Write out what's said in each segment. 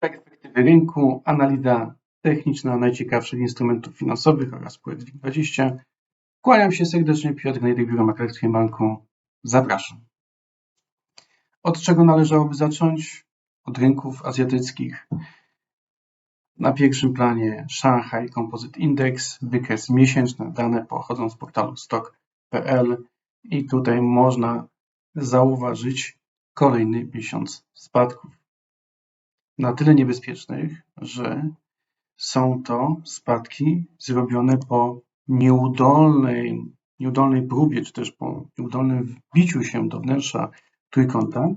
perspektywy rynku, analiza techniczna najciekawszych instrumentów finansowych oraz spółek WIG20. Kłaniam się serdecznie, Piotr Najdek, Biuro Banku. Zapraszam. Od czego należałoby zacząć? Od rynków azjatyckich. Na pierwszym planie Shanghai Composite Index, wykres miesięczny, dane pochodzą z portalu stock.pl i tutaj można zauważyć kolejny miesiąc spadków. Na tyle niebezpiecznych, że są to spadki zrobione po nieudolnej, nieudolnej próbie, czy też po nieudolnym wbiciu się do wnętrza trójkąta.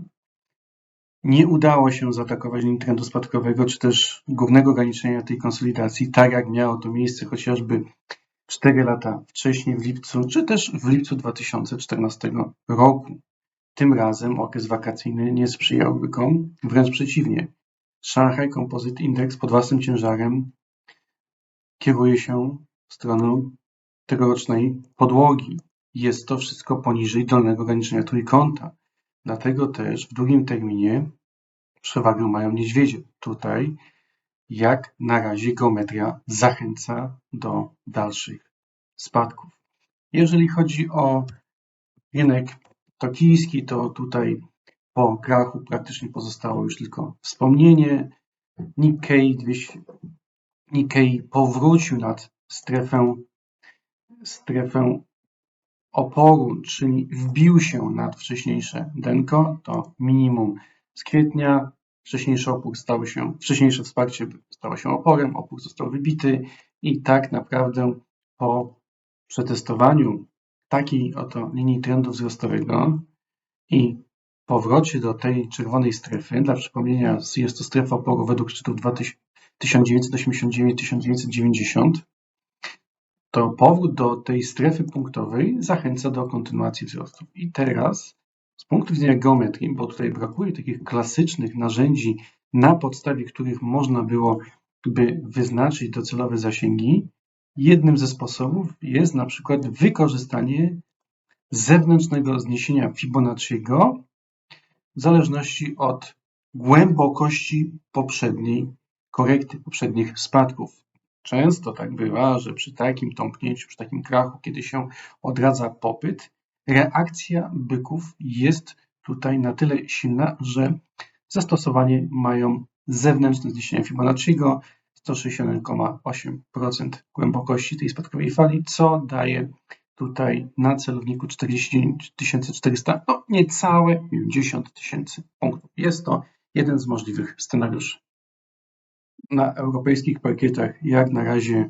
Nie udało się zaatakować linii trendu spadkowego, czy też głównego ograniczenia tej konsolidacji, tak jak miało to miejsce chociażby 4 lata wcześniej w lipcu, czy też w lipcu 2014 roku. Tym razem okres wakacyjny nie sprzyjał bykom, wręcz przeciwnie. Shanghai Composite Index pod własnym ciężarem kieruje się w stronę tegorocznej podłogi. Jest to wszystko poniżej dolnego ograniczenia trójkąta. Dlatego też w długim terminie przewagę mają niedźwiedzie. Tutaj jak na razie geometria zachęca do dalszych spadków. Jeżeli chodzi o rynek tokijski, to tutaj po krachu praktycznie pozostało już tylko wspomnienie. Nikkei, Nikkei powrócił nad strefę, strefę oporu, czyli wbił się nad wcześniejsze denko, to minimum z kwietnia. Wcześniejszy opór stał się, wcześniejsze wsparcie stało się oporem, opór został wybity i tak naprawdę po przetestowaniu takiej oto linii trendu wzrostowego i powrocie do tej czerwonej strefy, dla przypomnienia jest to strefa oporu według szczytów 1989-1990, to powrót do tej strefy punktowej zachęca do kontynuacji wzrostu. I teraz z punktu widzenia geometrii, bo tutaj brakuje takich klasycznych narzędzi, na podstawie których można było by wyznaczyć docelowe zasięgi, jednym ze sposobów jest na przykład wykorzystanie zewnętrznego zniesienia Fibonacciego w zależności od głębokości poprzedniej korekty, poprzednich spadków. Często tak bywa, że przy takim tąpnięciu, przy takim krachu, kiedy się odradza popyt, reakcja byków jest tutaj na tyle silna, że zastosowanie mają zewnętrzne zniesienia Fibonacciego 161,8% głębokości tej spadkowej fali, co daje tutaj na celowniku 49 400, no niecałe 50 tysięcy punktów. Jest to jeden z możliwych scenariuszy. Na europejskich parkietach jak na razie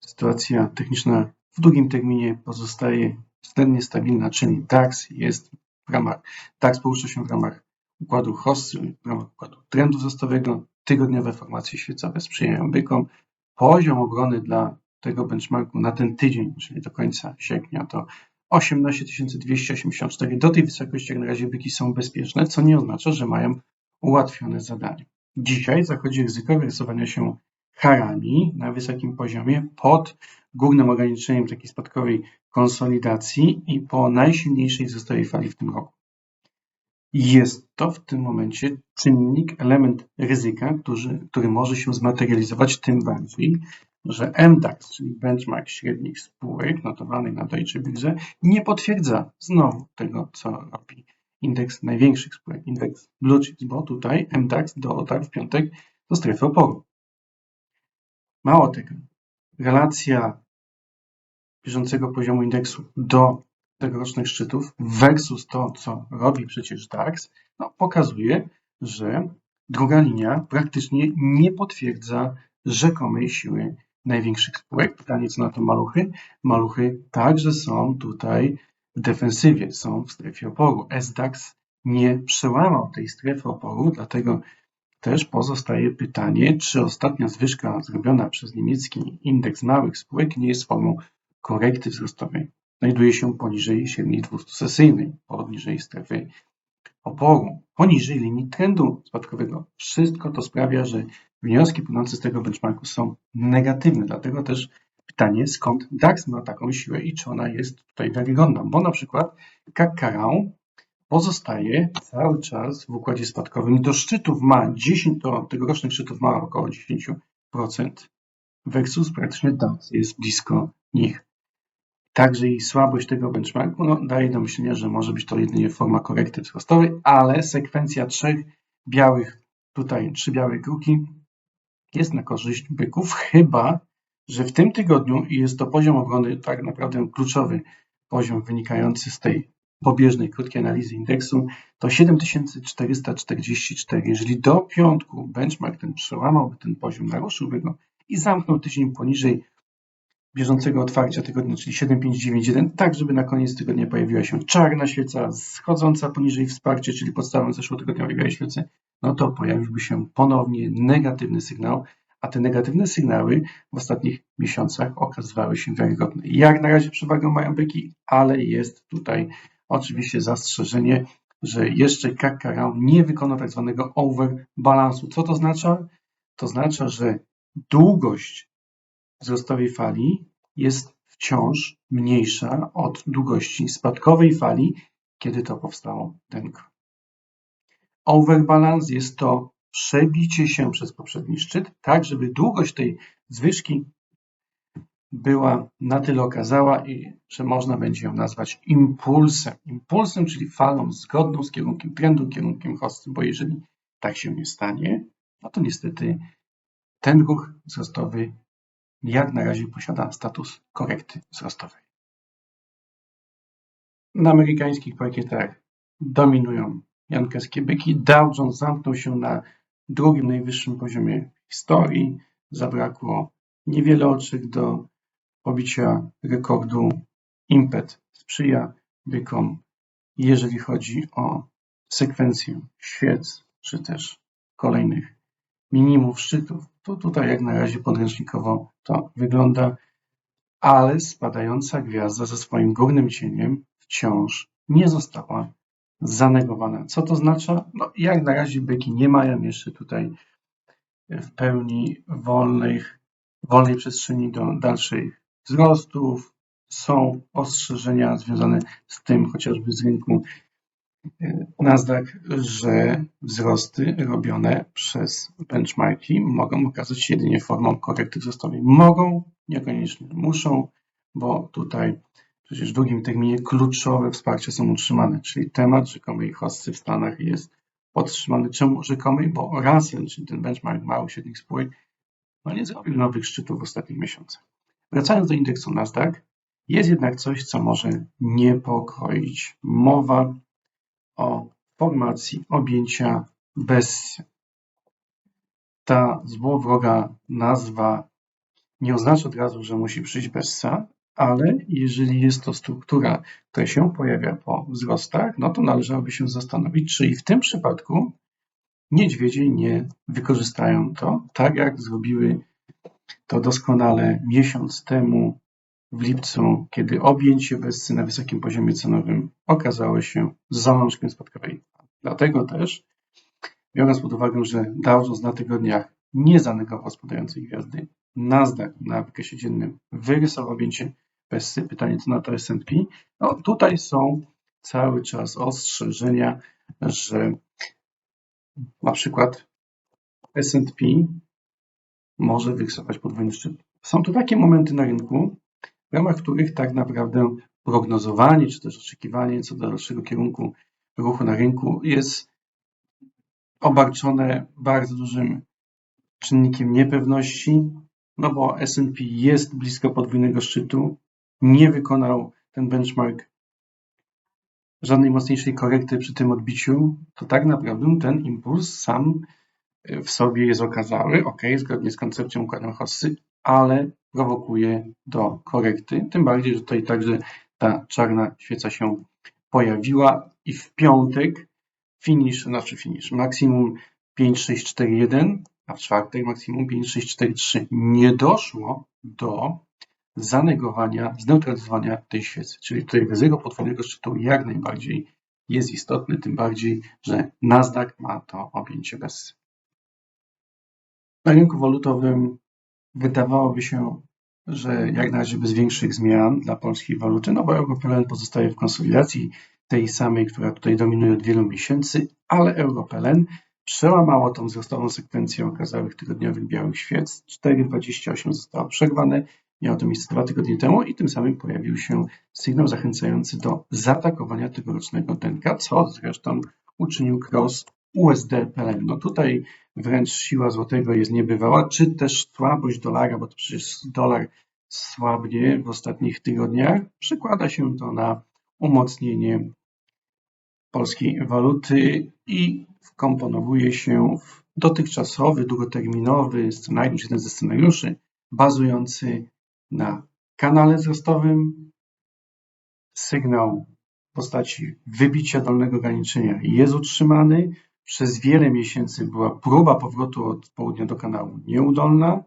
sytuacja techniczna w długim terminie pozostaje względnie stabilna, czyli DAX jest w ramach, DAX porusza się w ramach układu Hossy, w ramach układu trendu wzrostowego. Tygodniowe formacje świecowe sprzyjają bykom. Poziom obrony dla tego benchmarku na ten tydzień, czyli do końca sierpnia, to 18 284. Do tej wysokości jak na razie byki są bezpieczne, co nie oznacza, że mają ułatwione zadanie. Dzisiaj zachodzi ryzyko wyrysowania się harami na wysokim poziomie pod górnym ograniczeniem takiej spadkowej konsolidacji i po najsilniejszej wzrostowej fali w tym roku. Jest to w tym momencie czynnik, element ryzyka, który, który może się zmaterializować tym bardziej, że MDAX, czyli benchmark średnich spółek notowanych na Deutsche Börse, nie potwierdza znowu tego, co robi indeks największych spółek, indeks Blue Chips, bo tutaj MDAX dotarł w piątek do strefy oporu. Mało tego, relacja bieżącego poziomu indeksu do tegorocznych szczytów versus to, co robi przecież DAX, no, pokazuje, że druga linia praktycznie nie potwierdza rzekomej siły największych spółek. Pytanie, co na to maluchy? Maluchy także są tutaj w defensywie, są w strefie oporu. SDAX nie przełamał tej strefy oporu, dlatego też pozostaje pytanie, czy ostatnia zwyżka zrobiona przez niemiecki indeks małych spółek nie jest formą korekty wzrostowej. Znajduje się poniżej średniej 200-sesyjnej, poniżej strefy oporu, poniżej linii trendu spadkowego. Wszystko to sprawia, że wnioski płynące z tego benchmarku są negatywne. Dlatego też pytanie, skąd DAX ma taką siłę i czy ona jest tutaj wiarygodna. Bo na przykład Kakkarao pozostaje cały czas w układzie spadkowym. Do szczytów ma 10, do tegorocznych szczytów ma około 10%. Versus praktycznie DAX jest blisko nich. Także i słabość tego benchmarku no, daje do myślenia, że może być to jedynie forma korekty wzrostowej, ale sekwencja trzech białych, tutaj trzy białe kruki jest na korzyść byków, chyba że w tym tygodniu, jest to poziom obrony tak naprawdę kluczowy poziom wynikający z tej pobieżnej, krótkiej analizy indeksu, to 7444. Jeżeli do piątku benchmark ten przełamałby ten poziom, naruszyłby go i zamknął tydzień poniżej bieżącego otwarcia tygodnia, czyli 7591, tak żeby na koniec tygodnia pojawiła się czarna świeca schodząca poniżej wsparcia, czyli podstawą zeszłotygodniowej białej świecy, no to pojawiłby się ponownie negatywny sygnał, a te negatywne sygnały w ostatnich miesiącach okazywały się wiarygodne. Jak na razie przewagę mają byki, ale jest tutaj oczywiście zastrzeżenie, że jeszcze Kakkarao nie wykonał tak zwanego overbalansu. Co to oznacza? To oznacza, że długość wzrostowej fali jest wciąż mniejsza od długości spadkowej fali, kiedy to powstało denko. Overbalance jest to przebicie się przez poprzedni szczyt, tak żeby długość tej zwyżki była na tyle okazała, że można będzie ją nazwać impulsem. Impulsem, czyli falą zgodną z kierunkiem trendu, kierunkiem hossy, bo jeżeli tak się nie stanie, no to niestety ten ruch wzrostowy jak na razie posiada status korekty wzrostowej. Na amerykańskich pakietach dominują jankowskie byki. Dow Jones zamknął się na drugim najwyższym poziomie historii. Zabrakło niewiele oczek do pobicia rekordu. Impet sprzyja bykom, jeżeli chodzi o sekwencję świec, czy też kolejnych minimów szczytów. To tutaj jak na razie podręcznikowo to wygląda, ale spadająca gwiazda ze swoim górnym cieniem wciąż nie została zanegowana. Co to oznacza? No, jak na razie byki nie mają jeszcze tutaj w pełni wolnych, wolnej przestrzeni do dalszych wzrostów. Są ostrzeżenia związane z tym chociażby z rynku Nasdaq, że wzrosty robione przez benchmarki mogą okazać się jedynie formą korekty wzrostowej. Mogą, niekoniecznie muszą, bo tutaj przecież w długim terminie kluczowe wsparcia są utrzymane, czyli temat rzekomej hossy w Stanach jest podtrzymany. Czemu rzekomej? Bo Russell, czyli ten benchmark małych średnich spółek, no nie zrobił nowych szczytów w ostatnich miesiącach. Wracając do indeksu Nasdaq, jest jednak coś, co może niepokoić. Mowa o formacji objęcia bez. Ta złowroga nazwa nie oznacza od razu, że musi przyjść Bessa, ale jeżeli jest to struktura, która się pojawia po wzrostach, no to należałoby się zastanowić, czy i w tym przypadku niedźwiedzie nie wykorzystają to, tak jak zrobiły to doskonale miesiąc temu w lipcu, kiedy objęcie Bessy na wysokim poziomie cenowym okazało się zalążkiem spadkowej. Dlatego też, biorąc pod uwagę, że Dow Jones na tygodniach nie zanegował spadającej gwiazdy, Nasdaq na wykresie dziennym wyrysował objęcie Bessy, pytanie co na to S&P, no tutaj są cały czas ostrzeżenia, że na przykład S&P może wyrysować podwójny szczyt. Są to takie momenty na rynku, w ramach których tak naprawdę prognozowanie czy też oczekiwanie co do dalszego kierunku ruchu na rynku jest obarczone bardzo dużym czynnikiem niepewności, no bo S&P jest blisko podwójnego szczytu, nie wykonał ten benchmark żadnej mocniejszej korekty przy tym odbiciu, to tak naprawdę ten impuls sam w sobie jest okazały, ok, zgodnie z koncepcją układu Hossy, ale prowokuje do korekty. Tym bardziej, że tutaj także ta czarna świeca się pojawiła i w piątek finish, znaczy finish, maksimum 5641, a w czwartek maksimum 5643. Nie doszło do zanegowania, zneutralizowania tej świecy. Czyli tutaj ryzyko podwójnego szczytu jak najbardziej jest istotne, tym bardziej, że Nasdaq ma to objęcie bez. Na rynku walutowym Wydawałoby się, że jak na bez większych zmian dla polskiej waluty, no bo euro pozostaje w konsolidacji, tej samej, która tutaj dominuje od wielu miesięcy, ale Europelen przełamało tą wzrostową sekwencję okazałych tygodniowych białych świec. 4,28 zostało przerwane, miało to miejsce dwa tygodnie temu i tym samym pojawił się sygnał zachęcający do zaatakowania tegorocznego denka, co zresztą uczynił cross USD PLN. No tutaj wręcz siła złotego jest niebywała, czy też słabość dolara, bo to przecież dolar słabnie w ostatnich tygodniach. Przekłada się to na umocnienie polskiej waluty i wkomponowuje się w dotychczasowy, długoterminowy scenariusz, jeden ze scenariuszy bazujący na kanale wzrostowym. Sygnał w postaci wybicia dolnego ograniczenia jest utrzymany. Przez wiele miesięcy była próba powrotu od południa do kanału nieudolna.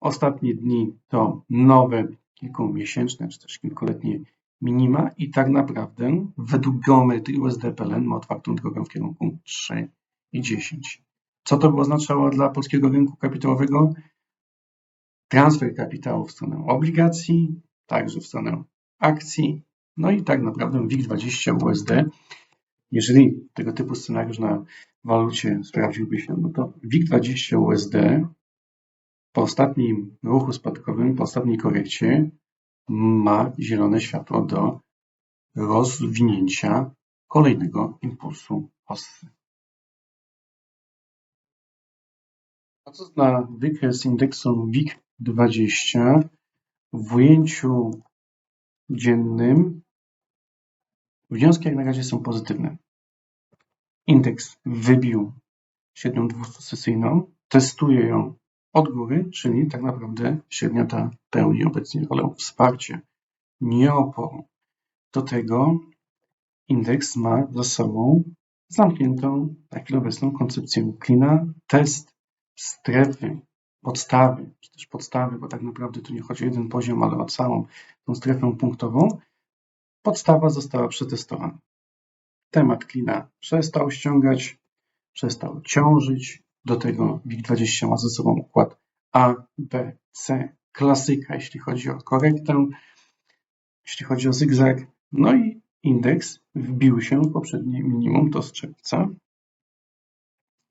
Ostatnie dni to nowe kilkumiesięczne czy też kilkuletnie minima i tak naprawdę według geometrii USD-PLN ma otwartą drogę w kierunku 3 i 10. Co to by oznaczało dla polskiego rynku kapitałowego? Transfer kapitału w stronę obligacji, także w stronę akcji, no i tak naprawdę WIG20 USD. Jeżeli tego typu scenariusz na walucie sprawdziłby się, no to WIG20 USD po ostatnim ruchu spadkowym, po ostatniej korekcie ma zielone światło do rozwinięcia kolejnego impulsu hossy. Patrząc na wykres indeksu WIG20 w ujęciu dziennym, wnioski jak na razie są pozytywne. Indeks wybił średnią 200-sesyjną, testuje ją od góry, czyli tak naprawdę średnia ta pełni obecnie rolę wsparcia, nie oporu. Do tego indeks ma za sobą zamkniętą na chwilę obecną koncepcję klina, test strefy, podstawy, czy też podstawy, bo tak naprawdę tu nie chodzi o jeden poziom, ale o całą tą strefę punktową. Podstawa została przetestowana. Temat klina przestał ściągać, przestał ciążyć, do tego WIG20 ma ze sobą układ A, B, C, klasyka, jeśli chodzi o korektę, jeśli chodzi o zygzak. No i indeks wbił się w poprzednie minimum, z czerwca.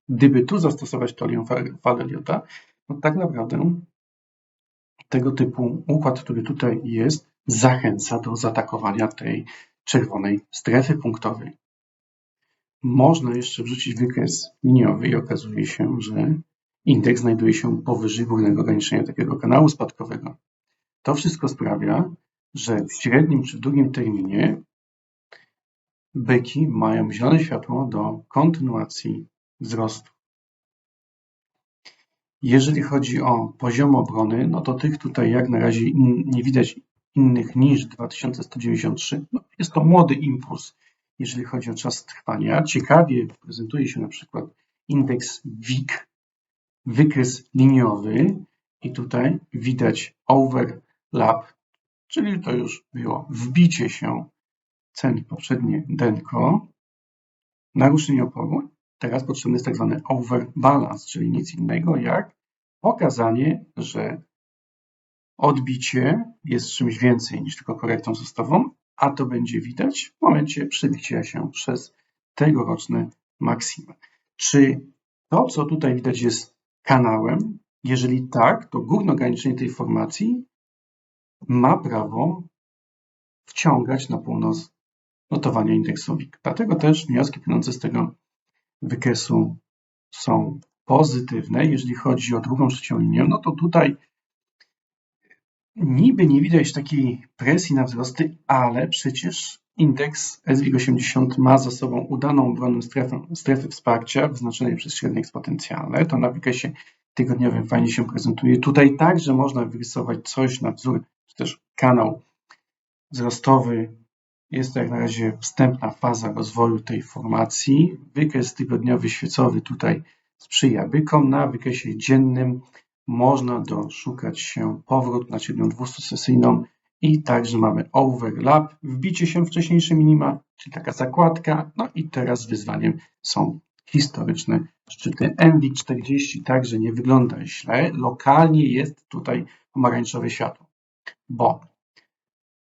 Gdyby tu zastosować teorię Valeliota, no tak naprawdę tego typu układ, który tutaj jest, zachęca do zaatakowania tej czerwonej strefy punktowej. Można jeszcze wrzucić wykres liniowy i okazuje się, że indeks znajduje się powyżej górnego ograniczenia takiego kanału spadkowego. To wszystko sprawia, że w średnim czy w długim terminie byki mają zielone światło do kontynuacji wzrostu. Jeżeli chodzi o poziom obrony, no to tych tutaj jak na razie nie widać innych niż 2193. No, jest to młody impuls, jeżeli chodzi o czas trwania. Ciekawie prezentuje się na przykład indeks WIG, wykres liniowy i tutaj widać overlap, czyli to już było wbicie się cen poprzednie denko, naruszenie oporu. Teraz potrzebny jest tak zwany overbalance, czyli nic innego jak pokazanie, że odbicie jest czymś więcej niż tylko korektą wzrostową, a to będzie widać w momencie przebicia się przez tegoroczne maksimum. Czy to, co tutaj widać, jest kanałem? Jeżeli tak, to górne ograniczenie tej formacji ma prawo wciągać na północ notowania indeksu WIG. Dlatego też wnioski płynące z tego wykresu są pozytywne. Jeżeli chodzi o drugą trzecią linię, no to tutaj Niby nie widać takiej presji na wzrosty, ale przecież indeks SWIG80 ma za sobą udaną obronną strefę, strefę wsparcia wyznaczonej przez średnie eksponencjalne. To na wykresie tygodniowym fajnie się prezentuje. Tutaj także można wyrysować coś na wzór, czy też kanał wzrostowy. Jest to jak na razie wstępna faza rozwoju tej formacji. Wykres tygodniowy świecowy tutaj sprzyja bykom. Na wykresie dziennym można doszukać się powrót na średnią 200-sesyjną i także mamy overlap, wbicie się wcześniejsze minima, czyli taka zakładka. No i teraz wyzwaniem są historyczne szczyty. MWIG40 także nie wygląda źle. Lokalnie jest tutaj pomarańczowe światło, bo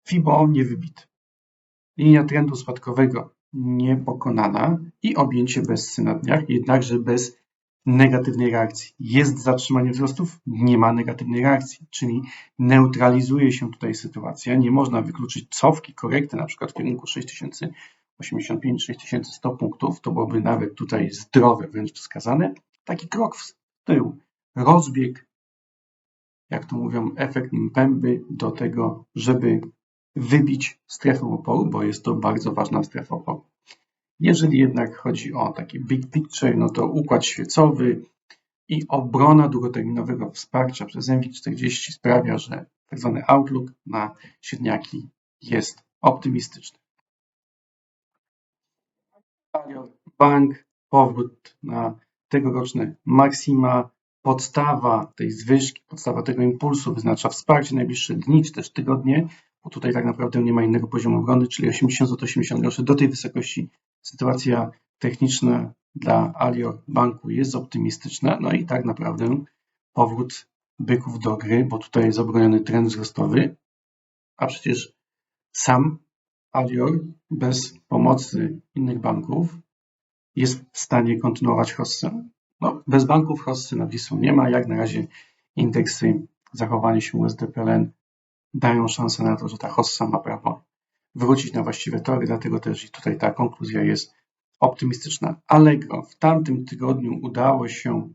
FIBO nie wybity. Linia trendu spadkowego niepokonana i objęcie bez na dniach, jednakże bez negatywnej reakcji. Jest zatrzymanie wzrostów, nie ma negatywnej reakcji, czyli neutralizuje się tutaj sytuacja. Nie można wykluczyć cofki, korekty, na przykład w kierunku 6085-6100 punktów, to byłoby nawet tutaj zdrowe wręcz wskazane. Taki krok w tył, rozbieg, jak to mówią, efekt pęby do tego, żeby wybić strefę oporu, bo jest to bardzo ważna strefa oporu. Jeżeli jednak chodzi o taki big picture, no to układ świecowy i obrona długoterminowego wsparcia przez MWIG40 sprawia, że tzw. Tak outlook na średniaki jest optymistyczny. Bank, powrót na tegoroczne maksima, podstawa tej zwyżki, podstawa tego impulsu wyznacza wsparcie najbliższe dni czy też tygodnie, bo tutaj tak naprawdę nie ma innego poziomu obrony, czyli 80 do 80 groszy do tej wysokości sytuacja techniczna dla Alior Banku jest optymistyczna, no i tak naprawdę powrót byków do gry, bo tutaj jest obroniony trend wzrostowy, a przecież sam Alior bez pomocy innych banków jest w stanie kontynuować hossę. No, bez banków hossy na Wisłą nie ma. Jak na razie indeksy zachowania się USDPLN dają szansę na to, że ta hossa ma prawo wrócić na właściwe tory, dlatego też i tutaj ta konkluzja jest optymistyczna. Allegro w tamtym tygodniu udało się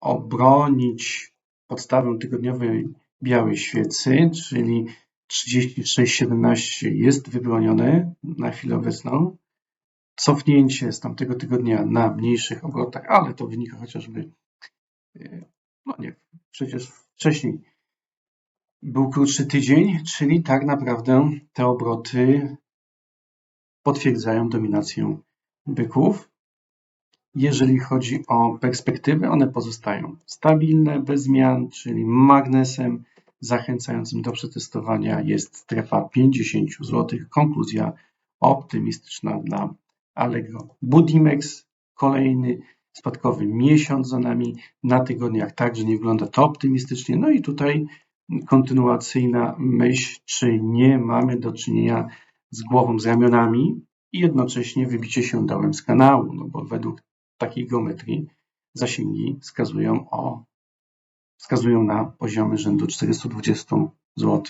obronić podstawę tygodniowej białej świecy, czyli 36,17 jest wybronione na chwilę obecną. Cofnięcie z tamtego tygodnia na mniejszych obrotach, ale to wynika chociażby, e, no nie, przecież wcześniej był krótszy tydzień, czyli tak naprawdę te obroty potwierdzają dominację byków. Jeżeli chodzi o perspektywy, one pozostają stabilne, bez zmian, czyli magnesem zachęcającym do przetestowania jest strefa 50 zł. Konkluzja optymistyczna dla Allegro. Budimex, kolejny spadkowy miesiąc za nami, na tygodniach także nie wygląda to optymistycznie. No i tutaj kontynuacyjna myśl, czy nie mamy do czynienia z głową z ramionami i jednocześnie wybicie się dołem z kanału, no bo według takiej geometrii zasięgi wskazują, o, wskazują na poziomy rzędu 420 zł.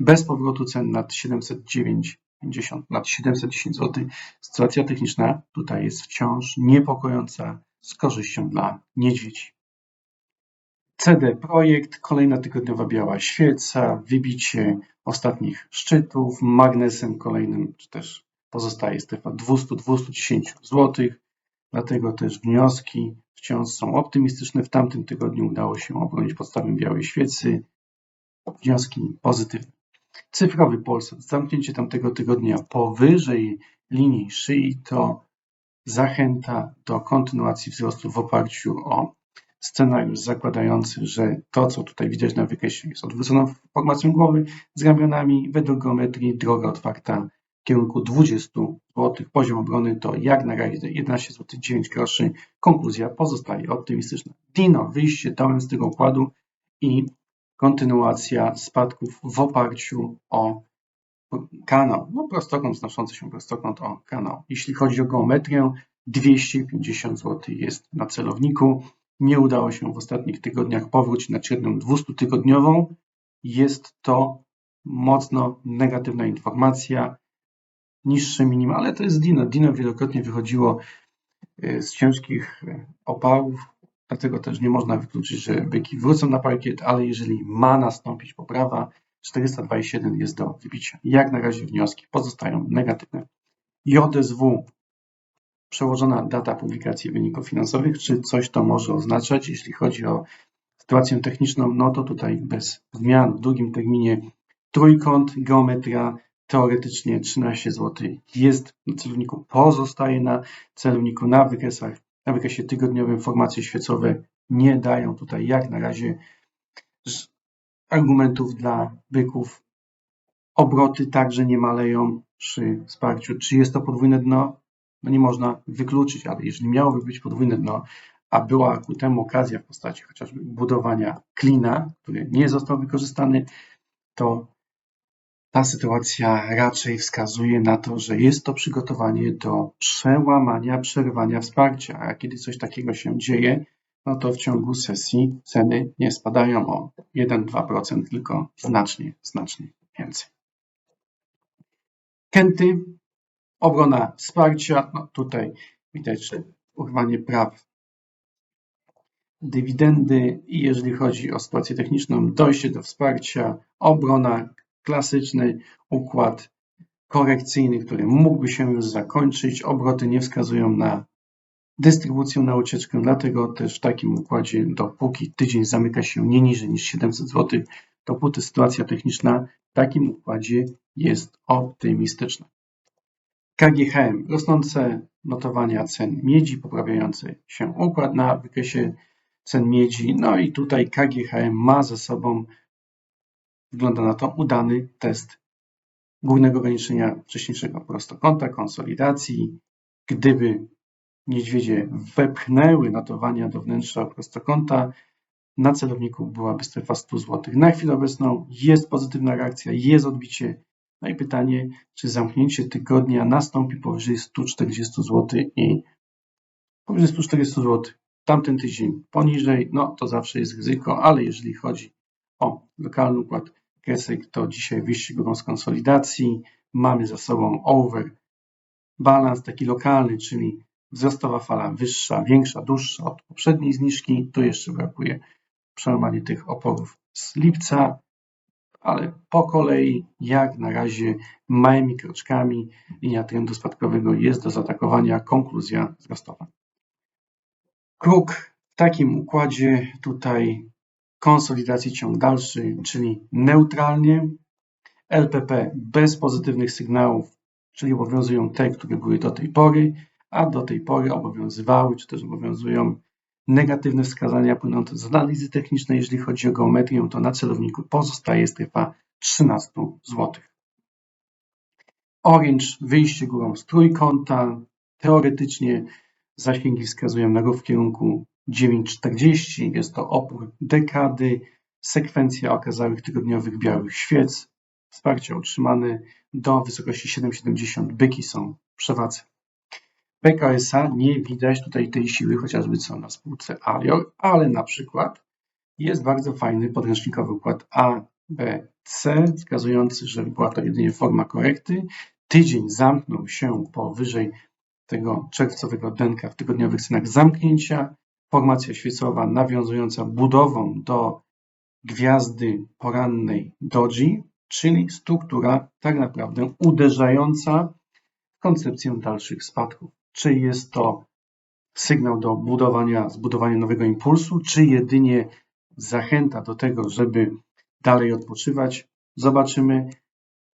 Bez powrotu cen nad 709,50, nad 710 zł, sytuacja techniczna tutaj jest wciąż niepokojąca z korzyścią dla niedźwiedzi. CD Projekt, kolejna tygodniowa biała świeca, wybicie ostatnich szczytów, magnesem kolejnym, czy też pozostaje strefa 200-210 zł, dlatego też wnioski wciąż są optymistyczne. W tamtym tygodniu udało się obronić podstawę białej świecy, wnioski pozytywne. Cyfrowy Polsat, zamknięcie tamtego tygodnia powyżej linii szyi to zachęta do kontynuacji wzrostu w oparciu o scenariusz zakładający, że to, co tutaj widać na wykreśleniu jest odwróconą formacją głowy z ramionami, według geometrii droga otwarta w kierunku 20 zł. Poziom obrony to jak na razie 11 zł 9 groszy. Konkluzja pozostaje optymistyczna. Dino, wyjście dołem z tego układu i kontynuacja spadków w oparciu o kanał, no prostokąt znoszący się prostokąt o kanał. Jeśli chodzi o geometrię, 250 zł jest na celowniku. Nie udało się w ostatnich tygodniach powrócić na średnią 200-tygodniową. Jest to mocno negatywna informacja. Niższe minima, ale to jest Dino. Dino wielokrotnie wychodziło y, z ciężkich y, opałów, dlatego też nie można wykluczyć, że byki wrócą na parkiet, ale jeżeli ma nastąpić poprawa, 427 jest do wybicia. Jak na razie wnioski pozostają negatywne. JSW przełożona data publikacji wyników finansowych, czy coś to może oznaczać, jeśli chodzi o sytuację techniczną, no to tutaj bez zmian w długim terminie trójkąt, geometria teoretycznie 13 zł jest na celowniku, pozostaje na celowniku na wykresach, na wykresie tygodniowym formacje świecowe nie dają tutaj jak na razie argumentów dla byków. Obroty także nie maleją przy wsparciu. Czy jest to podwójne dno? No nie można wykluczyć, ale jeżeli miałoby być podwójne dno, a była ku temu okazja w postaci chociażby budowania klina, który nie został wykorzystany, to Ta sytuacja raczej wskazuje na to, że jest to przygotowanie do przełamania, przerwania wsparcia, a kiedy coś takiego się dzieje, no to w ciągu sesji ceny nie spadają o 1-2%, tylko znacznie, znacznie więcej. Kenty, obrona wsparcia, no tutaj widać, urwanie praw dywidendy i jeżeli chodzi o sytuację techniczną, dojście do wsparcia, obrona, klasyczny układ korekcyjny, który mógłby się już zakończyć. Obroty nie wskazują na dystrybucję na ucieczkę, dlatego też w takim układzie, dopóki tydzień zamyka się nie niżej niż 700 zł, dopóty sytuacja techniczna w takim układzie jest optymistyczna. KGHM, rosnące notowania cen miedzi, poprawiający się układ na wykresie cen miedzi. No i tutaj KGHM ma ze sobą, wygląda na to, udany test górnego ograniczenia wcześniejszego prostokąta, konsolidacji. Gdyby niedźwiedzie wepchnęły notowania do wnętrza prostokąta, na celowniku byłaby strefa 100 zł. Na chwilę obecną jest pozytywna reakcja, jest odbicie. No i pytanie, czy zamknięcie tygodnia nastąpi powyżej 140 zł i powyżej 140 zł tamten tydzień poniżej, no to zawsze jest ryzyko, ale jeżeli chodzi o lokalny układ kresek, to dzisiaj wyjście górą z konsolidacji. Mamy za sobą over balans taki lokalny, czyli wzrostowa fala wyższa, większa, dłuższa od poprzedniej zniżki. Tu jeszcze brakuje przełamania tych oporów z lipca, ale po kolei, jak na razie, małymi kroczkami linia trendu spadkowego jest do zaatakowania, konkluzja wzrostowa. Kruk w takim układzie tutaj konsolidacji ciąg dalszy, czyli neutralnie, LPP bez pozytywnych sygnałów, czyli obowiązują te, które były do tej pory, a do tej pory obowiązywały, czy też obowiązują negatywne wskazania płynące z analizy technicznej. Jeżeli chodzi o geometrię, to na celowniku pozostaje strefa 13 zł. Orange, wyjście górą z trójkąta, teoretycznie Zasięgi wskazują na ruch w kierunku 9,40. Jest to opór dekady. Sekwencja okazałych tygodniowych białych świec. Wsparcie utrzymane do wysokości 7,70. Byki są w przewadze. PKSA nie widać tutaj tej siły, chociażby co na spółce Alior, ale na przykład jest bardzo fajny podręcznikowy układ A, B, C, wskazujący, że była to jedynie forma korekty. Tydzień zamknął się powyżej tego czerwcowego denka w tygodniowych cenach zamknięcia. Formacja świecowa nawiązująca budową do gwiazdy porannej doji, czyli struktura tak naprawdę uderzająca w koncepcję dalszych spadków. Czy jest to sygnał do budowania, zbudowania nowego impulsu, czy jedynie zachęta do tego, żeby dalej odpoczywać? Zobaczymy.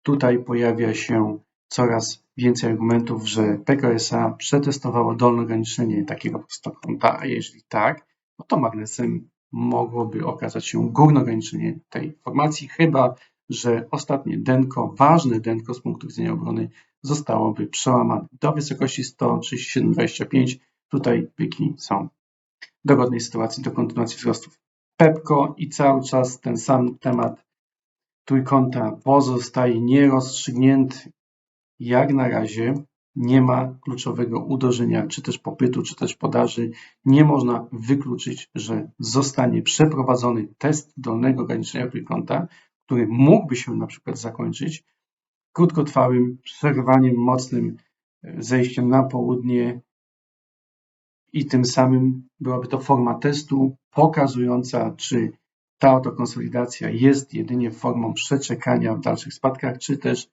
Tutaj pojawia się coraz więcej argumentów, że PKSA przetestowało dolne ograniczenie takiego prostokąta, a jeśli tak, no to magnesem mogłoby okazać się górne ograniczenie tej formacji, chyba że ostatnie denko, ważne denko z punktu widzenia obrony zostałoby przełamane do wysokości 137,25. Tutaj byki są w dogodnej sytuacji do kontynuacji wzrostów. Pepko i cały czas ten sam temat trójkąta pozostaje nierozstrzygnięty jak na razie nie ma kluczowego uderzenia, czy też popytu, czy też podaży. Nie można wykluczyć, że zostanie przeprowadzony test dolnego ograniczenia trójkąta, który mógłby się na przykład zakończyć krótkotrwałym przerwaniem mocnym e, zejściem na południe i tym samym byłaby to forma testu pokazująca, czy ta oto konsolidacja jest jedynie formą przeczekania w dalszych spadkach, czy też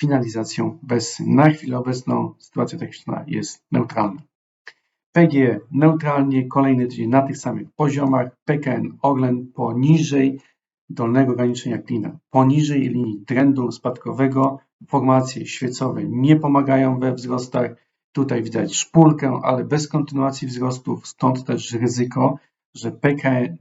finalizacją bez na chwilę obecną. Sytuacja techniczna jest neutralna. PG neutralnie, kolejny tydzień na tych samych poziomach, PKN Orlen poniżej dolnego ograniczenia klina, poniżej linii trendu spadkowego, formacje świecowe nie pomagają we wzrostach, tutaj widać szpulkę, ale bez kontynuacji wzrostów, stąd też ryzyko, że PKN,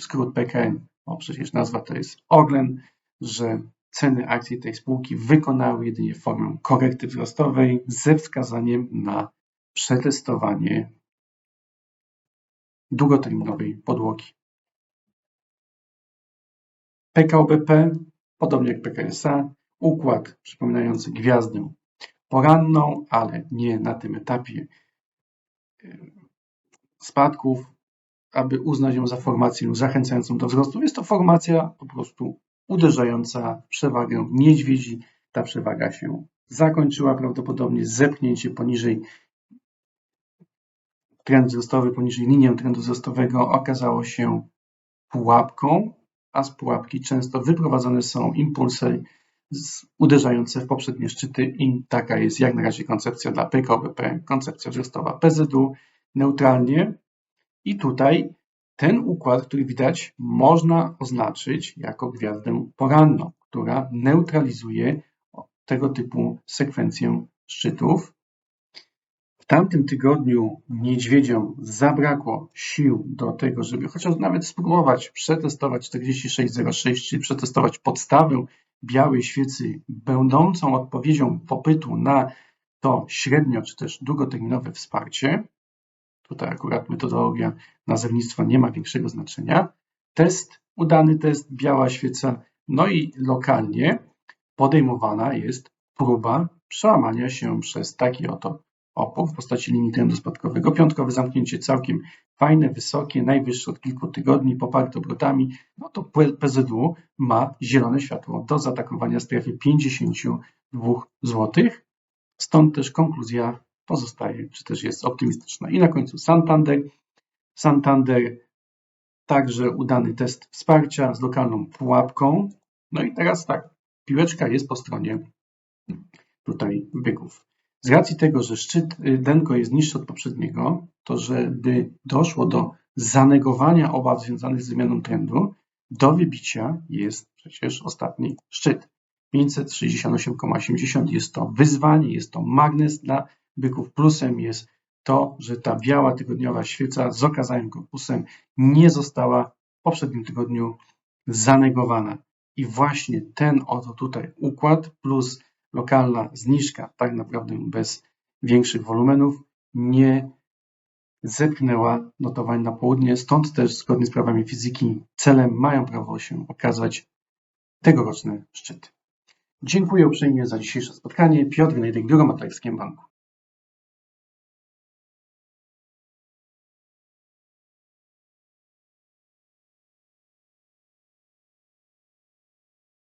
skrót PKN, o przecież nazwa to jest Orlen, że ceny akcji tej spółki wykonały jedynie formę korekty wzrostowej ze wskazaniem na przetestowanie długoterminowej podłogi. PKO BP podobnie jak PKSA, układ przypominający gwiazdę poranną, ale nie na tym etapie y, spadków, aby uznać ją za formację zachęcającą do wzrostu. Jest to formacja po prostu uderzająca w przewagę niedźwiedzi. Ta przewaga się zakończyła prawdopodobnie zepchnięcie poniżej trend wzrostowy, poniżej linię trendu wzrostowego okazało się pułapką, a z pułapki często wyprowadzane są impulsy uderzające w poprzednie szczyty i taka jest jak na razie koncepcja dla PKBP, koncepcja wzrostowa PZU, neutralnie. I tutaj ten układ, który widać, można oznaczyć jako gwiazdę poranną, która neutralizuje tego typu sekwencję szczytów. Tamtym tygodniu niedźwiedziom zabrakło sił do tego, żeby chociaż nawet spróbować przetestować 4606, czyli przetestować podstawę białej świecy, będącą odpowiedzią popytu na to średnio czy też długoterminowe wsparcie. Tutaj akurat metodologia nazewnictwa nie ma większego znaczenia. Test, udany test, biała świeca, no i lokalnie podejmowana jest próba przełamania się przez taki oto opór w postaci trendu spadkowego. Piątkowe zamknięcie całkiem fajne, wysokie, najwyższe od kilku tygodni, poparte obrotami. No to PZU ma zielone światło do zaatakowania strefy 52 zł. Stąd też konkluzja pozostaje, czy też jest optymistyczna. I na końcu Santander. Santander także udany test wsparcia z lokalną pułapką. No i teraz tak, piłeczka jest po stronie tutaj byków. Z racji tego, że szczyt y, Denko jest niższy od poprzedniego, to żeby doszło do zanegowania obaw związanych z zmianą trendu, do wybicia jest przecież ostatni szczyt. 568,80 jest to wyzwanie, jest to magnes dla byków. Plusem jest to, że ta biała tygodniowa świeca z okazałym korpusem nie została w poprzednim tygodniu zanegowana. I właśnie ten oto tutaj układ plus lokalna zniżka, tak naprawdę bez większych wolumenów, nie zepchnęła notowań na południe. Stąd też zgodnie z prawami fizyki celem mają prawo się okazać tegoroczne szczyty. Dziękuję uprzejmie za dzisiejsze spotkanie. Piotr Nejdek, Biuro Maklerskie Banku.